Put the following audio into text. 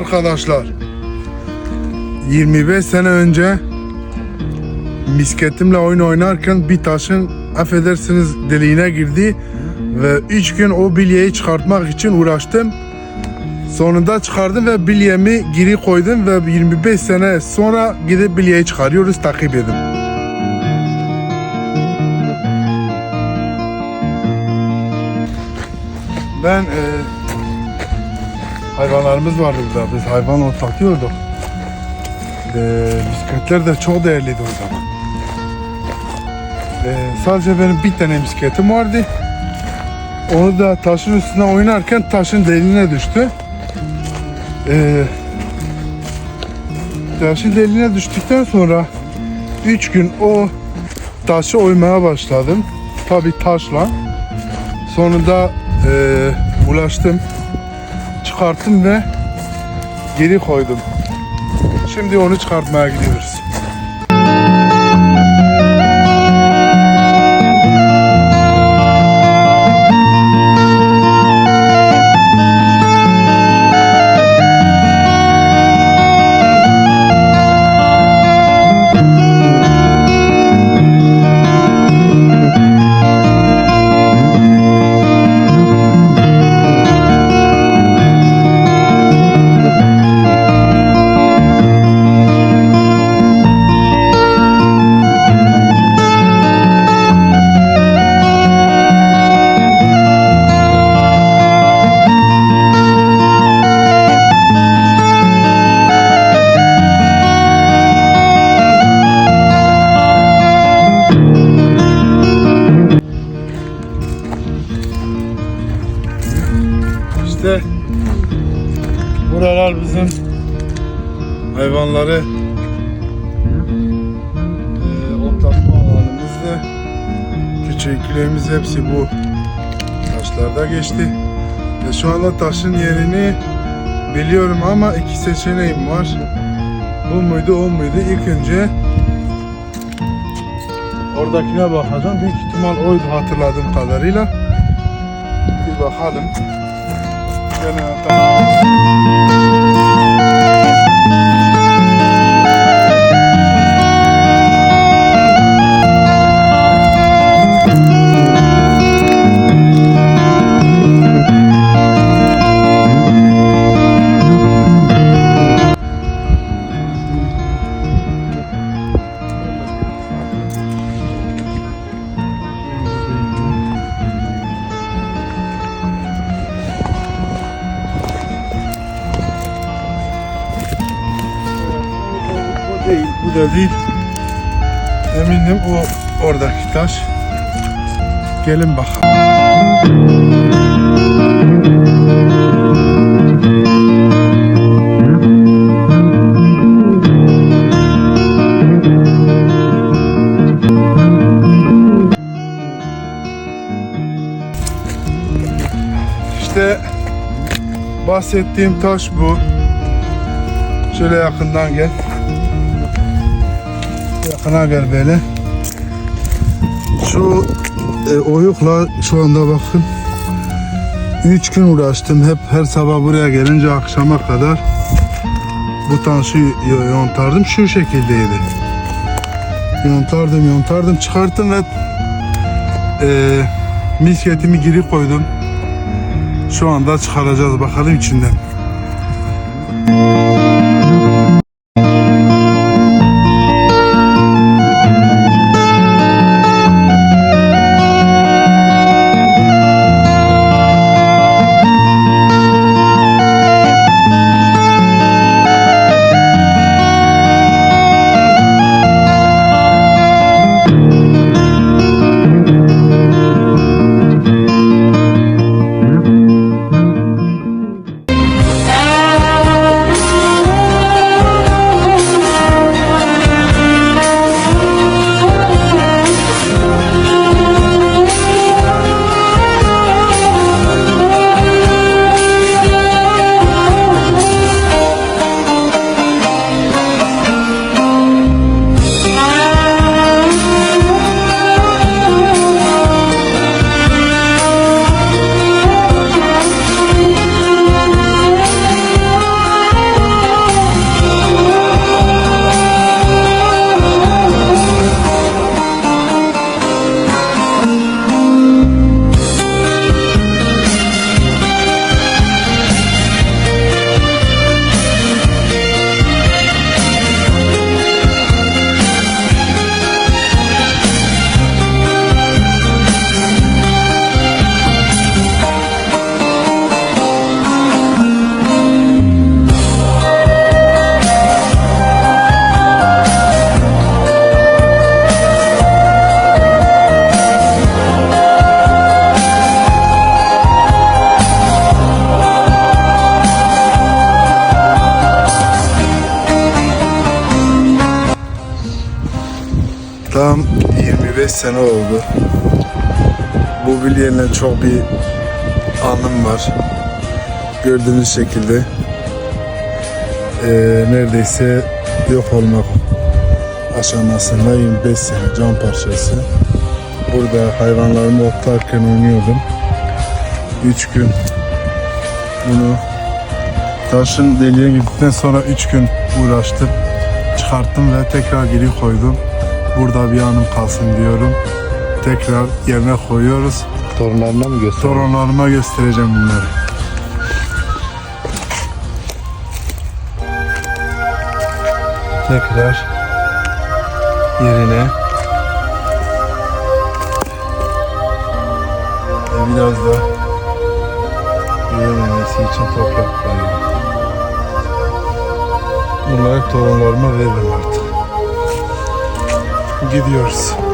Arkadaşlar 25 sene önce misketimle oyun oynarken bir taşın affedersiniz deliğine girdi ve 3 gün o bilyeyi çıkartmak için uğraştım. Sonunda çıkardım ve bilyemi geri koydum ve 25 sene sonra gidip bilyeyi çıkarıyoruz takip edin. Ben e, hayvanlarımız vardı burada. Biz hayvan otlatıyorduk. E, bisikletler de çok değerliydi o zaman. E, sadece benim bir tane bisikletim vardı. Onu da taşın üstüne oynarken taşın deliğine düştü. E, taşın deliğine düştükten sonra 3 gün o taşı oymaya başladım. Tabi taşla. Sonunda e, ulaştım. Çıkarttım ve geri koydum. Şimdi onu çıkartmaya gidiyoruz. Küçüklerimiz hepsi bu taşlarda geçti. Ve şu anda taşın yerini biliyorum ama iki seçeneğim var. Bu muydu o muydu? İlk önce oradakine bakacağım. Büyük ihtimal oydu hatırladığım kadarıyla. Bir bakalım. Gene tamam. Bu değil, bu da değil. Eminim o oradaki taş. Gelin bakalım. İşte bahsettiğim taş bu. Şöyle yakından gel. Yakına gel böyle. Şu e, oyukla şu anda bakın. Üç gün uğraştım. Hep her sabah buraya gelince akşama kadar bu taşı y- yontardım. Şu şekildeydi. Yontardım, yontardım, çıkarttım ve e, misketimi geri koydum. Şu anda çıkaracağız bakalım içinden. 5 sene oldu. Bu bilyeyle çok bir anım var. Gördüğünüz şekilde eee, neredeyse yok olmak aşamasında 25 sene can parçası. Burada hayvanlarımı otlarken oynuyordum. 3 gün bunu taşın deliğe girdikten sonra 3 gün uğraştım. Çıkarttım ve tekrar geri koydum. Burada bir anım kalsın diyorum. Tekrar yerine koyuyoruz. Torunlarına mı göster? Torunlarıma göstereceğim bunları. Tekrar yerine biraz da büyümemesi için toprak koyuyorum. Bunları torunlarıma veririm. Gidiyoruz.